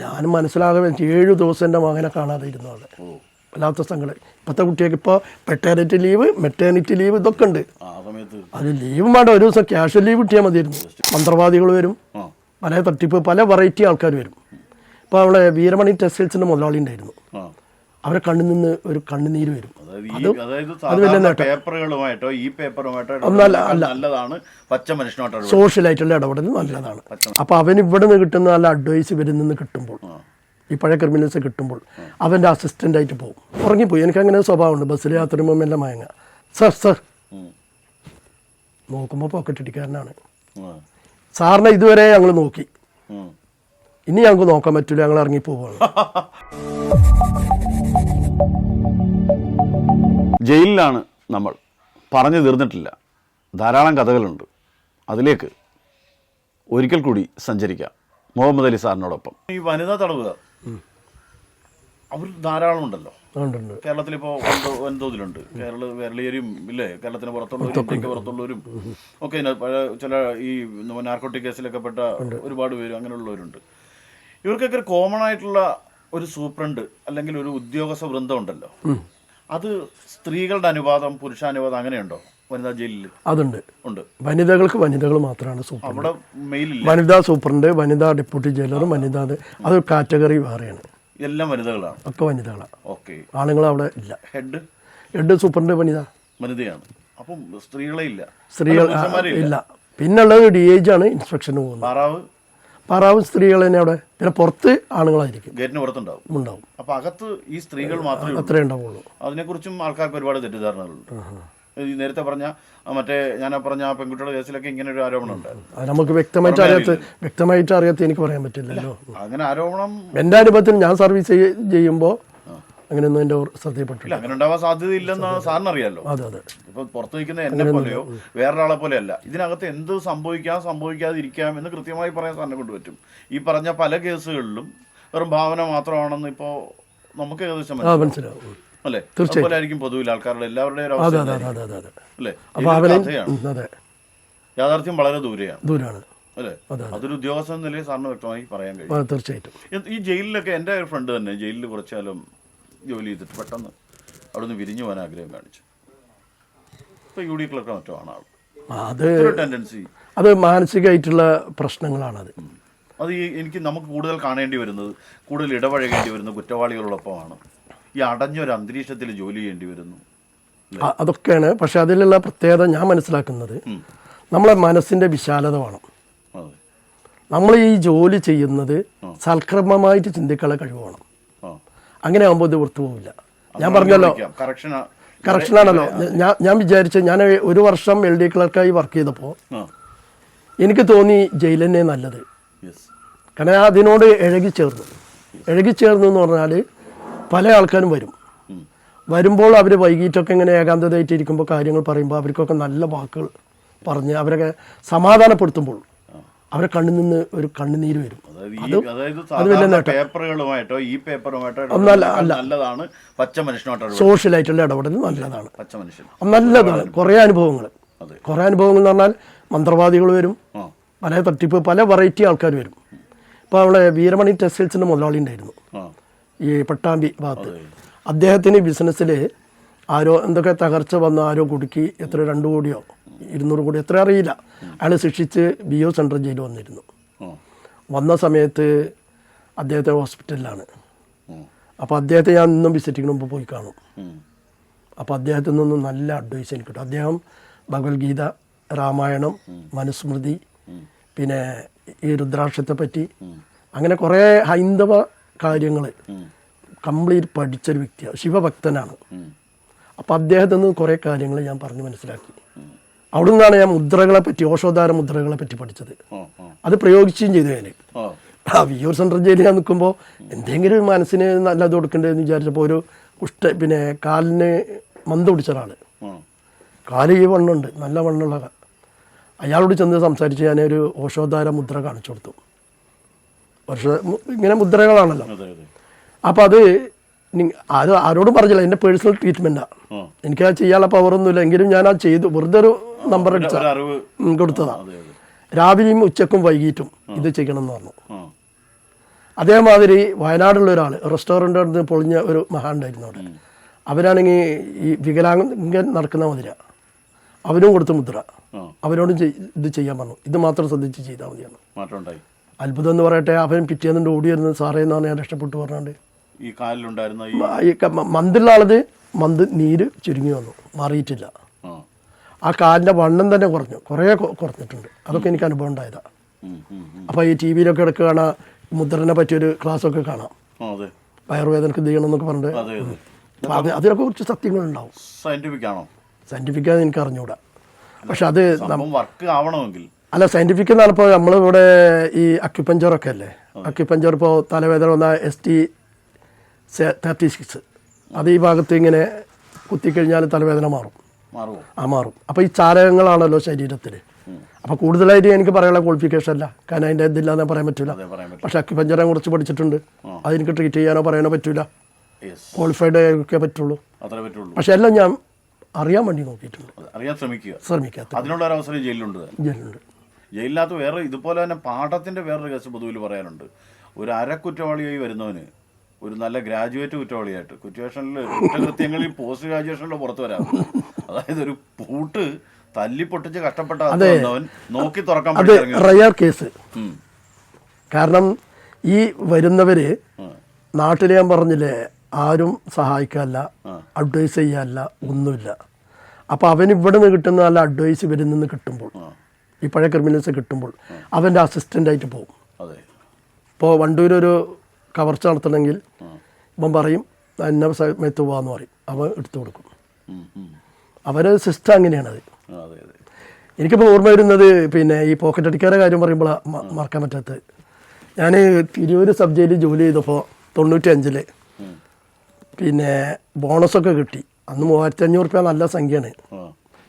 ഞാൻ മനസ്സിലാകെ ഏഴ് ദിവസം എന്റെ മകനെ കാണാതെ ഇരുന്നു അവിടെ വല്ലാത്ത സങ്കടം. ഇപ്പോഴത്തെ കുട്ടികൾക്ക് ഇപ്പോൾ പെറ്റേണിറ്റി ലീവ് മെറ്റേണിറ്റി ലീവ് ഇതൊക്കെ ഉണ്ട്. അത് ലീവ് വേണ്ട ഒരു ദിവസം ക്യാഷ് ലീവ് കിട്ടിയാൽ മതിയായിരുന്നു. മന്ത്രവാദികൾ വരും. പല തട്ടിപ്പ് പല വെറൈറ്റി ആൾക്കാർ വരും. ഇപ്പോൾ അവിടെ വീരമണി ടെക്സ്റ്റൈൽസിന്റെ മുതലാളി ഉണ്ടായിരുന്നു. അവരെ കണ്ണിൽ നിന്ന് ഒരു കണ്ണുനീര് വരും. പേപ്പറുകളുമായിട്ടോ ഈ പേപ്പറുമായിട്ടോ നല്ലതാണ്. പച്ച സോഷ്യലായിട്ടുള്ള ഇടപെടൽ നല്ലതാണ്. അപ്പോൾ അവന് ഇവിടെ നിന്ന് കിട്ടുന്ന നല്ല അഡ്വൈസ് ഇവരിൽ നിന്ന് കിട്ടുമ്പോൾ ഈ പഴയ ക്രിമിനൽസ് കിട്ടുമ്പോൾ അവന്റെ അസിസ്റ്റന്റ് ആയിട്ട് പോകും. ഉറങ്ങിപ്പോയി. എനിക്ക് അങ്ങനെ സ്വഭാവമുണ്ട് ബസ്സിൽ യാത്ര ചെയ്യുമ്പോൾ എല്ലാം മയങ്ങ സർ സർ. നോക്കുമ്പോൾ പോക്കറ്റ് ഇടിക്കാരനാണ്. സാറിനെ ഇതുവരെ ഞങ്ങൾ നോക്കി. ഇനി ഞങ്ങൾക്ക് നോക്കാൻ പറ്റില്ല ഞങ്ങൾ ഇറങ്ങി ജയിലിലാണ് നമ്മൾ. പറഞ്ഞു തീർന്നിട്ടില്ല. ധാരാളം കഥകളുണ്ട്. അതിലേക്ക് ഒരിക്കൽ കൂടി സഞ്ചരിക്കാം. മുഹമ്മദ് അലി സാറിനോടൊപ്പം. ഈ വനിതാ തടവുകാർ അവർ ധാരാളം ഉണ്ടല്ലോ. കേരളത്തിൽ ഇപ്പോൾ വൻതോതിലുണ്ട് കേരള കേരളീയരും ഇല്ലേ? കേരളത്തിന് പുറത്തുള്ളവരും ഇന്ത്യയ്ക്ക് പുറത്തുള്ളവരും ഒക്കെ ചില ഈ നാർക്കോട്ടിക് കേസിലൊക്കെ പെട്ട ഒരുപാട് പേര് അങ്ങനെയുള്ളവരുണ്ട്. ഇവർക്കൊക്കെ ഒരു കോമൺ ആയിട്ടുള്ള ഒരു സൂപ്രണ്ട് അല്ലെങ്കിൽ ഒരു ഉദ്യോഗസ്ഥ വൃന്ദം ഉണ്ടല്ലോ. അത് സ്ത്രീകളുടെ അനുവാദം പുരുഷാനുവാദം അങ്ങനെയുണ്ടോ? വനിതാ ജയിലിൽ അതുണ്ട്. ഉണ്ട്. വനിതകൾക്ക് വനിതകൾ മാത്രമാണ് മെയിലില്ല. വനിതാ സൂപ്രണ്ട് വനിതാ ഡെപ്യൂട്ടി ജയിലറും വനിതാ അത് കാറ്റഗറി വേറെയാണ്. എല്ലാം വനിതകളാണ് ഒക്കെ വനിതകളാണ് ഓക്കെ. ആണുങ്ങൾ അവിടെ ഇല്ല. ഹെഡ്? ഹെഡ് സൂപ്രണ്ട് വനിത. വനിതയാണ്. അപ്പം സ്ത്രീകളെ ഇല്ല. സ്ത്രീകൾ ഇല്ല. പിന്നെ പിന്നുള്ളത് ഡി ഏജ് ആണ് ഇൻസ്പെക്ഷന് പോകുന്നത്. പാറാവും സ്ത്രീകൾ തന്നെ അവിടെ. പിന്നെ പുറത്ത് ആണുങ്ങളായിരിക്കും. ഗേറ്റിന് പുറത്തുണ്ടാവും. ഉണ്ടാവും. അപ്പൊ അകത്ത് ഈ സ്ത്രീകൾ മാത്രമേ അത്രേ ഉണ്ടാവുള്ളൂ. അതിനെക്കുറിച്ചും ആൾക്കാർക്ക് ഒരുപാട് തെറ്റിദ്ധാരണകളുണ്ട്. ഈ നേരത്തെ പറഞ്ഞ മറ്റേ ഞാൻ പറഞ്ഞ ആ പെൺകുട്ടിയുടെ കേസിലൊക്കെ ഇങ്ങനെ ഒരു ആരോപണം ഉണ്ടായിരുന്നു നമുക്ക് വ്യക്തമായിട്ട് അറിയാത്ത വ്യക്തമായിട്ട് അറിയാത്ത എനിക്ക് പറയാൻ പറ്റില്ലല്ലോ. അങ്ങനെ ആരോപണം എന്റെ അനുഭവത്തിൽ ഞാൻ സർവീസ് ചെയ്യുമ്പോൾ അങ്ങനെയൊന്നും എന്റെ ശ്രദ്ധയിൽപ്പെട്ടില്ല അങ്ങനെ ഉണ്ടാവാൻ സാധ്യതയില്ലെന്ന് സാറിന് അറിയാലോ അതെ അതെ. ഇപ്പൊ പുറത്തു നിൽക്കുന്ന എന്നെ പോലെയോ വേറൊരാളെ പോലെയല്ല. ഇതിനകത്ത് എന്ത് സംഭവിക്കാം സംഭവിക്കാതിരിക്കാം എന്ന് കൃത്യമായി പറയാൻ സാറിനെ കൊണ്ട് പറ്റും ഈ പറഞ്ഞ പല കേസുകളിലും വെറും ഭാവന മാത്രമാണെന്ന് ഇപ്പോ നമുക്ക് ഏകദേശം മനസ്സിലാവും. അല്ലേ? ആയിരിക്കും പൊതുവിൽ ആൾക്കാരുടെ എല്ലാവരുടെയും അല്ലേ? അതെ. യാഥാർത്ഥ്യം വളരെ ദൂരെയാണ്. ദൂരാണ് അതൊരു ഉദ്യോഗസ്ഥ നിലയിൽ സാറിന് വ്യക്തമായി പറയാൻ കഴിയും. തീർച്ചയായിട്ടും. ഈ ജയിലിലൊക്കെ എന്റെ ഒരു ഫ്രണ്ട് തന്നെ ജയിലിൽ കുറച്ചാലും ജോലി ചെയ്തിട്ട് പെട്ടെന്ന് അവിടെ നിന്ന് വിരിഞ്ഞു പോകാൻ ആഗ്രഹം കാണിച്ചു. ഇപ്പൊ യു ഡി ക്ലർക്കോ മറ്റോ ആണ് ആൾ അത് ടെൻഡൻസി അത് മാനസികമായിട്ടുള്ള പ്രശ്നങ്ങളാണത്. അത് ഈ എനിക്ക് നമുക്ക് കൂടുതൽ കാണേണ്ടി വരുന്നത് കൂടുതൽ ഇടപഴകേണ്ടി വരുന്നത് കുറ്റവാളികളോടൊപ്പമാണ്. ഈ അടഞ്ഞൊരു അന്തരീക്ഷത്തിൽ ജോലി ചെയ്യേണ്ടി വരുന്നു അതൊക്കെയാണ്. പക്ഷെ അതിലുള്ള പ്രത്യേകത ഞാൻ മനസ്സിലാക്കുന്നത് നമ്മളെ മനസ്സിന്റെ വിശാലത വേണം. നമ്മൾ ഈ ജോലി ചെയ്യുന്നത് സൽക്രമമായിട്ട് ചിന്തിക്കാനുള്ള കഴിവ് വേണം. അങ്ങനെ ആകുമ്പോൾ ഇത് വൃത്തു പോവില്ല ഞാൻ പറഞ്ഞല്ലോ കറക്ഷനാണല്ലോ ഞാൻ ഞാൻ വിചാരിച്ചു ഞാൻ ഒരു വർഷം എൽ ഡി ക്ലർക്കായി വർക്ക് ചെയ്തപ്പോൾ എനിക്ക് തോന്നി ജയിൽ തന്നെ നല്ലത്. കാരണം ഞാൻ അതിനോട് ഇഴകി ചേർന്നു. ഇഴകി ചേർന്നു എന്ന് പറഞ്ഞാൽ പല ആൾക്കാരും വരും. വരുമ്പോൾ അവർ വൈകിട്ടൊക്കെ ഇങ്ങനെ ഏകാന്തതയായിട്ട് ഇരിക്കുമ്പോൾ കാര്യങ്ങൾ പറയുമ്പോൾ അവർക്കൊക്കെ നല്ല വാക്കുകൾ പറഞ്ഞ് അവരൊക്കെ സമാധാനപ്പെടുത്തുമ്പോൾ അവരെ കണ്ണിൽ നിന്ന് ഒരു കണ്ണുനീര് വരും. പേപ്പറുകളുമായിട്ടോ ഈ പേപ്പറുമായിട്ടോ നല്ലതാണ്. പച്ച മനുഷ്യനോട്ടോ. സോഷ്യലായിട്ടുള്ള ഇടപെടൽ നല്ലതാണ്. പച്ച മനുഷ്യൻ. നല്ലതാണ്. കുറേ അനുഭവങ്ങൾ. കുറേ അനുഭവങ്ങൾ എന്ന് പറഞ്ഞാൽ മന്ത്രവാദികൾ വരും. പല തട്ടിപ്പ് പല വെറൈറ്റി ആൾക്കാർ വരും. ഇപ്പോൾ അവിടെ വീരമണി ടെക്സ്റ്റൈൽസിന്റെ മുതലാളി ഉണ്ടായിരുന്നു. ഈ പട്ടാമ്പി ഭാഗത്ത്. അദ്ദേഹത്തിന് ബിസിനസ്സിൽ ആരോ എന്തൊക്കെ തകർച്ച വന്ന് ആരോ കുടുക്കി എത്ര രണ്ട് കോടിയോ ഇരുന്നൂറ് കോടി എത്ര അറിയില്ല. അയാൾ ശിക്ഷിച്ച് ബി ഒ സെൻട്രൽ ജയിൽ വന്നിരുന്നു. വന്ന സമയത്ത് അദ്ദേഹത്തെ ഹോസ്പിറ്റലിലാണ്. അപ്പോൾ അദ്ദേഹത്തെ ഞാൻ ഇന്നും വിസിറ്റിങ്ങിന് മുമ്പ് പോയി കാണും. അപ്പോൾ അദ്ദേഹത്തിൽ നിന്നും നല്ല അഡ്വൈസ് എനിക്ക് കിട്ടും. അദ്ദേഹം ഭഗവത്ഗീത രാമായണം മനുസ്മൃതി പിന്നെ ഈ രുദ്രാക്ഷത്തെ പറ്റി അങ്ങനെ കുറേ ഹൈന്ദവ കാര്യങ്ങൾ കംപ്ലീറ്റ് പഠിച്ചൊരു വ്യക്തിയാണ്. ശിവഭക്തനാണ്. അപ്പോൾ അദ്ദേഹത്തിൽ നിന്ന് കുറേ കാര്യങ്ങൾ ഞാൻ പറഞ്ഞു മനസ്സിലാക്കി. അവിടെ നിന്നാണ് ഞാൻ മുദ്രകളെ പറ്റി ഓഷോധാര മുദ്രകളെ പറ്റി പഠിച്ചത് അത് പ്രയോഗിച്ചും ചെയ്തു ഞാൻ ആ. വിയൂർ സെൻട്രൽ ജയിലിൽ ഞാൻ നിൽക്കുമ്പോൾ എന്തെങ്കിലും ഒരു മനസ്സിന് നല്ലത് കൊടുക്കണ്ടേന്ന് വിചാരിച്ചപ്പോൾ ഒരു കുഷ്ഠ പിന്നെ കാലിന് മന്ത് പിടിച്ച ഒരാൾ കാൽ ഈ വണ്ണുണ്ട് നല്ല വണ്ണുള്ള അയാളോട് ചെന്ന് സംസാരിച്ച് ഞാനൊരു ഓഷോധാര മുദ്ര കാണിച്ചു കൊടുത്തു. വർഷ ഇങ്ങനെ മുദ്രകളാണല്ലോ. അപ്പോൾ അത് അത് ആരോടും പറഞ്ഞില്ല. എന്റെ പേഴ്സണൽ ട്രീറ്റ്മെന്റ്. എനിക്ക് ആ ചെയ്യാനുള്ള പവറൊന്നുമില്ല. എങ്കിലും ഞാൻ ആ ചെയ്തു വെറുതെ ഒരു നമ്പർ അടിച്ച കൊടുത്തതാ. രാവിലെയും ഉച്ചക്കും വൈകിട്ടും ഇത് ചെയ്യണം എന്ന് പറഞ്ഞു അതേമാതിരി വയനാടുള്ള ഒരാൾ റെസ്റ്റോറന്റ് നിന്ന് പൊളിഞ്ഞ ഒരു മഹാണ്ടായിരുന്നു അവിടെ. അവരാണെങ്കിൽ ഈ വികലാംഗൻ നടക്കുന്ന മുതിര അവനും കൊടുത്ത മുദ്ര. അവരോടും ഇത് ചെയ്യാൻ പറഞ്ഞു. ഇത് മാത്രം ശ്രദ്ധിച്ച് ചെയ്താൽ മതിയാണ് അത്ഭുതം എന്ന് പറയട്ടെ അവൻ പിറ്റേന്നുണ്ട് ഓടി വരുന്നത് സാറേ എന്ന് പറഞ്ഞാൽ രക്ഷപ്പെട്ടു പറഞ്ഞാണ്ട്. ഈ കാലിലുണ്ടായിരുന്ന ഈ ഈ ക- മ- മന്തുള്ള ആളത് മന്ത് നീര് ചുരുങ്ങി വന്നു. മാറിയിട്ടില്ല. ആ. കാലിന്റെ വണ്ണം തന്നെ കുറഞ്ഞു. കുറേ കുറഞ്ഞിട്ടുണ്ട്. അതൊക്കെ എനിക്ക് അനുഭവം ഉണ്ടായതാണ്. അപ്പോൾ ഈ ടി വിയിലൊക്കെ ഇടയ്ക്ക് കാണാം മുദ്രനെ പറ്റിയൊരു ക്ലാസ്സൊക്കെ കാണാം. വയറുവേദനക്ക് ചെയ്യണം എന്നൊക്കെ പറഞ്ഞിട്ട്. അതെ അതെ. അത് അതിനൊക്കെ കുറച്ച് സത്യങ്ങളുണ്ടാവും. സയന്റിഫിക് ആണോ? സയന്റിഫിക് ആണ് എനിക്ക് അറിഞ്ഞുകൂടാ പക്ഷെ അത് വർക്ക് ആവണമെങ്കിൽ. അല്ല സയന്റിഫിക് എന്നാണ് ഇപ്പോൾ നമ്മളിവിടെ ഈ അക്യുപഞ്ചർ ഒക്കെ അല്ലേ? അക്യുപഞ്ചർ ഇപ്പോൾ തലവേദന വന്ന എസ് ടി തേർട്ടി സിക്സ് അത് ഈ ഭാഗത്ത് ഇങ്ങനെ കുത്തിക്കഴിഞ്ഞാൽ തലവേദന മാറും. ആ മാറും. അപ്പോൾ ഈ ചാരകങ്ങളാണല്ലോ ശരീരത്തിൽ അപ്പോൾ കൂടുതലായിട്ട് എനിക്ക് പറയാനുള്ള ക്വാളിഫിക്കേഷൻ അല്ല. കാരണം അതിന്റെ ഇതില്ലാന്ന് പറയാൻ പറ്റില്ല പക്ഷേ അക്കി പഞ്ചരം പക്ഷെ അക്യുപഞ്ചറെ കുറിച്ച് പഠിച്ചിട്ടുണ്ട്. അതെനിക്ക് ട്രീറ്റ് ചെയ്യാനോ പറയാനോ പറ്റില്ല ക്വാളിഫൈഡ് ഒക്കെ പറ്റുള്ളൂ. പക്ഷെ എല്ലാം ഞാൻ അറിയാൻ വേണ്ടി നോക്കിയിട്ടുണ്ട്. അറിയാൻ ശ്രമിക്കുക. ശ്രമിക്കാത്ത. അതിനുള്ള ഒരു അവസരം ജയിലിലുണ്ട്. ജയിലുണ്ട് ജയിലിനകത്ത് വേറെ ഇതുപോലെ തന്നെ പാഠത്തിന്റെ വേറൊരു കേസ് പൊതുവിൽ പറയാനുണ്ട്. ഒരു അരക്കുറ്റവാളിയായി വരുന്നവന് ഒരു നല്ല ഗ്രാജുവേറ്റ് കുറ്റവാളിയായിട്ട്. കുറ്റവേഷനിൽ കുറ്റകൃത്യങ്ങളിൽ പോസ്റ്റ് ഗ്രാജുവേഷനിലോ പുറത്തു വരാം. അതായത് ഒരു പൂട്ട് തല്ലി പൊട്ടിച്ച് കഷ്ടപ്പെട്ട നോക്കി തുറക്കാൻ റയർ കേസ്. കാരണം ഈ വരുന്നവര് നാട്ടിലെ ഞാൻ പറഞ്ഞില്ലേ ആരും സഹായിക്കാല്ല അഡ്വൈസ് ചെയ്യാനല്ല ഒന്നുമില്ല. അപ്പോൾ അവൻ ഇവിടെ നിന്ന് കിട്ടുന്ന നല്ല അഡ്വൈസ് ഇവരിൽ നിന്ന് കിട്ടുമ്പോൾ. ഈ പഴയ ക്രിമിനൽസ് കിട്ടുമ്പോൾ അവന്റെ അസിസ്റ്റന്റായിട്ട് പോകും ഇപ്പോൾ വണ്ടൂരൊരു കവർച്ച നടത്തണമെങ്കിൽ ഇവൻ പറയും എന്നെ സമയത്ത് പോവാന്ന് പറയും അവൻ എടുത്തു കൊടുക്കും. അവരെ സിസ്റ്റം അങ്ങനെയാണത് എനിക്കിപ്പോൾ ഓർമ്മ വരുന്നത് പിന്നെ ഈ പോക്കറ്റ് അടിക്കാരെ കാര്യം പറയുമ്പോഴാണ് മറക്കാൻ പറ്റാത്തത് ഞാൻ തിരൂർ സബ് ജയിലിൽ ജോലി ചെയ്തപ്പോൾ തൊണ്ണൂറ്റി അഞ്ചിൽ ഉം. പിന്നെ ബോണസൊക്കെ കിട്ടി അന്ന് മൂവായിരത്തി അഞ്ഞൂറ് റുപ്യ നല്ല സംഖ്യയാണ്.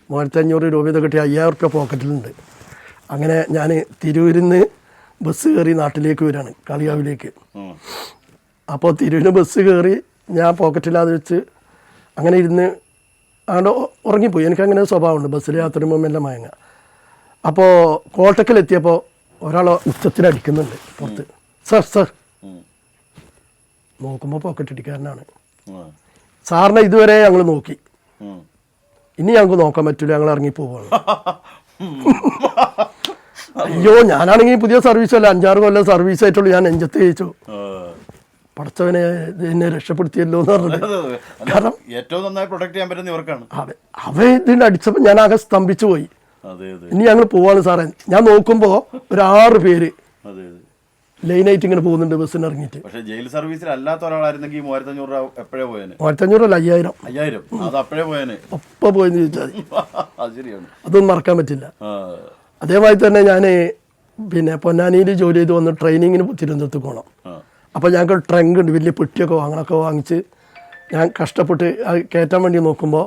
മൂവായിരത്തി അഞ്ഞൂറ് രൂപ ഇത് കിട്ടി അയ്യായിരം റുപ്യ പോക്കറ്റിലുണ്ട് അങ്ങനെ ഞാൻ തിരൂരിൽ നിന്ന് ബസ് കയറി നാട്ടിലേക്ക് വരികയാണ് കളിയാവിലേക്ക്. അപ്പോൾ തിരുവിന് ബസ് കയറി ഞാൻ പോക്കറ്റിലാതെ വെച്ച് അങ്ങനെ ഇരുന്ന് അങ്ങോട്ട് ഉറങ്ങിപ്പോയി. എനിക്കങ്ങനെ സ്വഭാവമുണ്ട് ബസ്സിൽ യാത്ര ചെയ്യുമ്പോൾ എല്ലാം മയങ്ങ അപ്പോൾ കോട്ടക്കലെത്തിയപ്പോൾ ഒരാൾ ഉച്ചത്തിൽ അടിക്കുന്നുണ്ട് പുറത്ത്. Sir sir. നോക്കുമ്പോൾ പോക്കറ്റ് അടിക്കാരനാണ്. സാറിനെ ഇതുവരെ ഞങ്ങൾ നോക്കി. ഇനി ഞങ്ങൾക്ക് നോക്കാൻ പറ്റില്ല ഞങ്ങൾ ഇറങ്ങി പോവുകയാണ് അയ്യോ ഞാനാണെങ്കിൽ പുതിയ സർവീസ് അല്ല. അഞ്ചാറ് കൊല്ലം സർവീസ് ആയിട്ടുള്ളൂ. ഞാൻ നെഞ്ചത്ത് ജയിച്ചു ആ. പടച്ചവനെ എന്നെ രക്ഷപ്പെടുത്തിയല്ലോ എന്ന് പറഞ്ഞത് അതെ. ഏറ്റവും നന്നായി പ്രൊട്ടക്ട് ചെയ്യാൻ പറ്റുന്ന ഇവർക്കാണ്. അതെ. അവ ഇതിന് അടിച്ചപ്പോൾ ഞാൻ ആകെ സ്തംഭിച്ചു പോയി. ഇനി ഞങ്ങൾ പോവാണ് സാറേ. ഞാൻ നോക്കുമ്പോൾ ഒരു ആറ് പേര് ലൈനായിട്ട് ഇങ്ങനെ പോകുന്നുണ്ട് ബസ്സിന് ഇറങ്ങിയിട്ട്. പക്ഷേ ജയിൽ സർവീസിൽ അല്ലാത്ത ഒരാളായിരുന്നെങ്കിൽ മൂവായിരത്തഞ്ഞൂറ് മൂവായിരത്തി രൂപ എപ്പോഴേ പോയേനെ? മൂവായിരത്തഞ്ഞൂറല്ല അയ്യായിരം. അയ്യായിരം. അത് അപ്പോഴേ പോയേനെ? ഒപ്പം പോയെന്ന് ചോദിച്ചാൽ അത് ശരിയാണ്. അതൊന്നും മറക്കാൻ പറ്റില്ല. അതേമാതിരി തന്നെ ഞാൻ പിന്നെ പൊന്നാനിയിൽ ജോലി ചെയ്ത് വന്ന് ട്രെയിനിങ്ങിന് തിരുവനന്തപുരത്ത് പോകണം അപ്പം അപ്പോൾ ഞങ്ങൾക്ക് ട്രങ്ക് ഉണ്ട് വലിയ പെട്ടിയൊക്കെ വാങ്ങണമൊക്കെ വാങ്ങിച്ച് ഞാൻ കഷ്ടപ്പെട്ട് അത് കയറ്റാൻ വേണ്ടി നോക്കുമ്പോൾ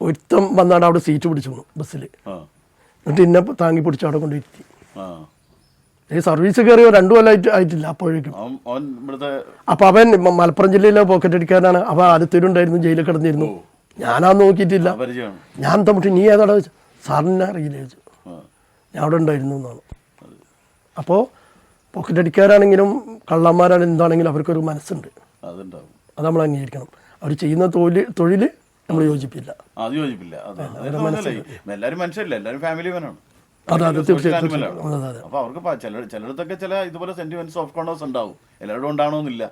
ഒരുത്തം വന്നാണ്ട് അവിടെ സീറ്റ് പിടിച്ചു പോകണം ബസ്സിൽ. എന്നിട്ട് ഇന്നെ താങ്ങി പിടിച്ച് അവിടെ കൊണ്ടിരുത്തി ഈ സർവീസ് കയറിയോ രണ്ടു കൊല്ലമായിട്ട് ആയിട്ടില്ല അപ്പോഴേക്കും. അപ്പോൾ അവൻ അപ്പൊ അവൻ മലപ്പുറം ജില്ലയിലെ പോക്കറ്റ് അടിക്കാരനാണ്. അവ അടുത്തിരുണ്ടായിരുന്നു ജയിലിൽ കിടന്നിരുന്നു. ഞാനാ നോക്കിയിട്ടില്ല. ഞാൻ തമ്മിട്ട് നീ ഏതാടാ സാറിനെ അറിയില്ല ചോദിച്ചു. ഞാൻ അവിടെ ഉണ്ടായിരുന്നു എന്നാണ്. അപ്പോൾ പോക്കറ്റ് അടിക്കാരാണെങ്കിലും കള്ളന്മാരാണെങ്കിലും എന്താണെങ്കിലും അവർക്കൊരു മനസ്സുണ്ട്. അത് നമ്മൾ അംഗീകരിക്കണം. അവർ ചെയ്യുന്ന തൊഴിൽ തൊഴിൽ നമ്മൾ യോജിപ്പില്ല. അത് യോജിപ്പില്ല. എല്ലാവരും മനുഷ്യരല്ല? എല്ലാവരും ഫാമിലി മാനാണ് അതെ അതെ അപ്പൊ അവർക്ക് ചില ചിലയിടത്തൊക്കെ ഇതുപോലെ ഉണ്ടാവും. എല്ലാവരും ഉണ്ടാവണമെന്നില്ല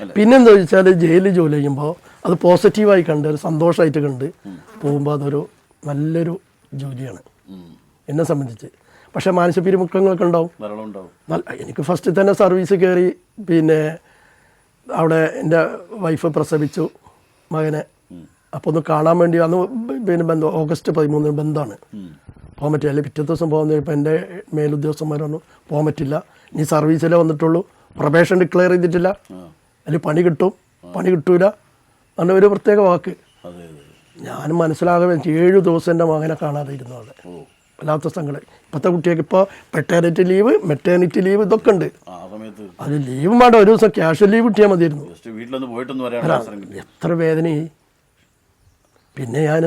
അല്ലേ? പിന്നെന്താ വെച്ചാൽ ജയിലിൽ ജോലി ചെയ്യുമ്പോൾ അത് പോസിറ്റീവായി കണ്ട് ഒരു സന്തോഷമായിട്ട് കണ്ട് പോകുമ്പോൾ അതൊരു നല്ലൊരു ജോലിയാണ്. എന്നെ സംബന്ധിച്ച്. പക്ഷേ മാനസിക പിരിമുഖങ്ങളൊക്കെ ഉണ്ടാവും. എനിക്ക് ഫസ്റ്റ് തന്നെ സർവീസ് കയറി പിന്നെ അവിടെ എന്റെ വൈഫ് പ്രസവിച്ചു മകനെ. അപ്പോൾ ഒന്ന് കാണാൻ വേണ്ടി അന്ന് പിന്നെ ബന്ധം ഓഗസ്റ്റ് പതിമൂന്നിന് ബന്ധമാണ്. പോകാൻ പറ്റില്ല. അല്ലെങ്കിൽ പിറ്റേ ദിവസം പോകാൻ ഇപ്പോൾ എന്റെ മേലുദ്യോഗസ്ഥന്മാരൊന്നും പറഞ്ഞു പോകാൻ പറ്റില്ല. നീ സർവീസിലേ വന്നിട്ടുള്ളൂ. പ്രൊബേഷൻ ഡിക്ലെയർ ചെയ്തിട്ടില്ല. അല്ലെങ്കിൽ പണി കിട്ടും. പണി കിട്ടൂല. അങ്ങനെ ഒരു പ്രത്യേക വാക്ക്. ഞാൻ മനസ്സിലാകെ ഏഴ് ദിവസം എന്റെ മകനെ കാണാതെ ഇരുന്നു അവിടെ. വല്ലാത്ത സങ്കടം ഇപ്പോഴത്തെ കുട്ടികൾക്ക് ഇപ്പോൾ പെട്ടേണിറ്റി ലീവ് മെറ്റേണിറ്റി ലീവ് ഇതൊക്കെ ഉണ്ട്. അത് ലീവ് വേണ്ട ഒരു ദിവസം ക്യാഷ് ലീവ് കിട്ടിയാൽ മതിയായിരുന്നു. എത്ര വേദന. പിന്നെ ഞാൻ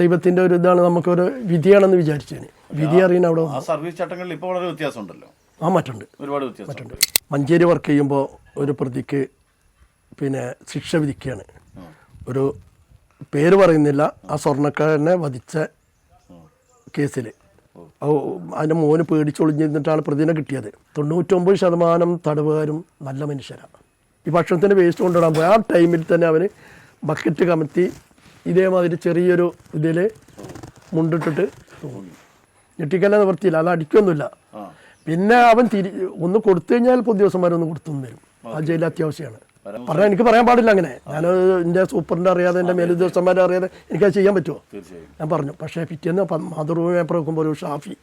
ദൈവത്തിന്റെ ഒരു ഇതാണ് നമുക്കൊരു വിധിയാണെന്ന് വിചാരിച്ചേന്. വിധി അറിയുന്ന അവിടെ ആ സർവീസ് ചട്ടങ്ങളിൽ ഇപ്പോൾ വളരെ വ്യത്യാസമുണ്ടല്ലോ. ആ മറ്റുണ്ട്. ഒരുപാട് മറ്റുണ്ട്. മഞ്ചേരി വർക്ക് ചെയ്യുമ്പോൾ ഒരു പ്രതിക്ക് പിന്നെ ശിക്ഷ വിധിക്കുകയാണ് ഒരു പേര് പറയുന്നില്ല. ആ സ്വർണക്കാരനെ വധിച്ച കേസിൽ അതിന്റെ മോന് പേടിച്ചൊളിഞ്ഞിരുന്നിട്ടാണ് പ്രതിനെ കിട്ടിയത്. തൊണ്ണൂറ്റൊമ്പത് ശതമാനം തടവുകാരും നല്ല മനുഷ്യരാണ് ഈ ഭക്ഷണത്തിന്റെ വേസ്റ്റ് കൊണ്ടിടാൻ പോയി. ആ ടൈമിൽ തന്നെ അവന് ബക്കറ്റ് കമത്തി ഇതേമാതിരി ചെറിയൊരു ഇതിൽ മുണ്ടിട്ടിട്ട് തോന്നി ഞെട്ടിക്കല്ല നിവർത്തിയില്ല അത് അടിക്കൊന്നുമില്ല. പിന്നെ അവൻ തിരി ഒന്ന് കൊടുത്തു കഴിഞ്ഞാൽ പൊതു ദിവസന്മാരൊന്നും കൊടുത്തു തരും ആ. ജയിൽ അത്യാവശ്യമാണ്. പറഞ്ഞാൽ എനിക്ക് പറയാൻ പാടില്ല അങ്ങനെ. ഞാൻ എന്റെ സൂപ്പറിന്റെ അറിയാതെ എന്റെ മേലുദ്യോഗസ്ഥന്മാരെ അറിയാതെ എനിക്കത് ചെയ്യാൻ പറ്റുമോ? ഞാൻ പറഞ്ഞു. പക്ഷേ പിറ്റേന്ന് മാതൃഭൂമി പേപ്പർ വെക്കുമ്പോൾ ഒരു ഷാഫി.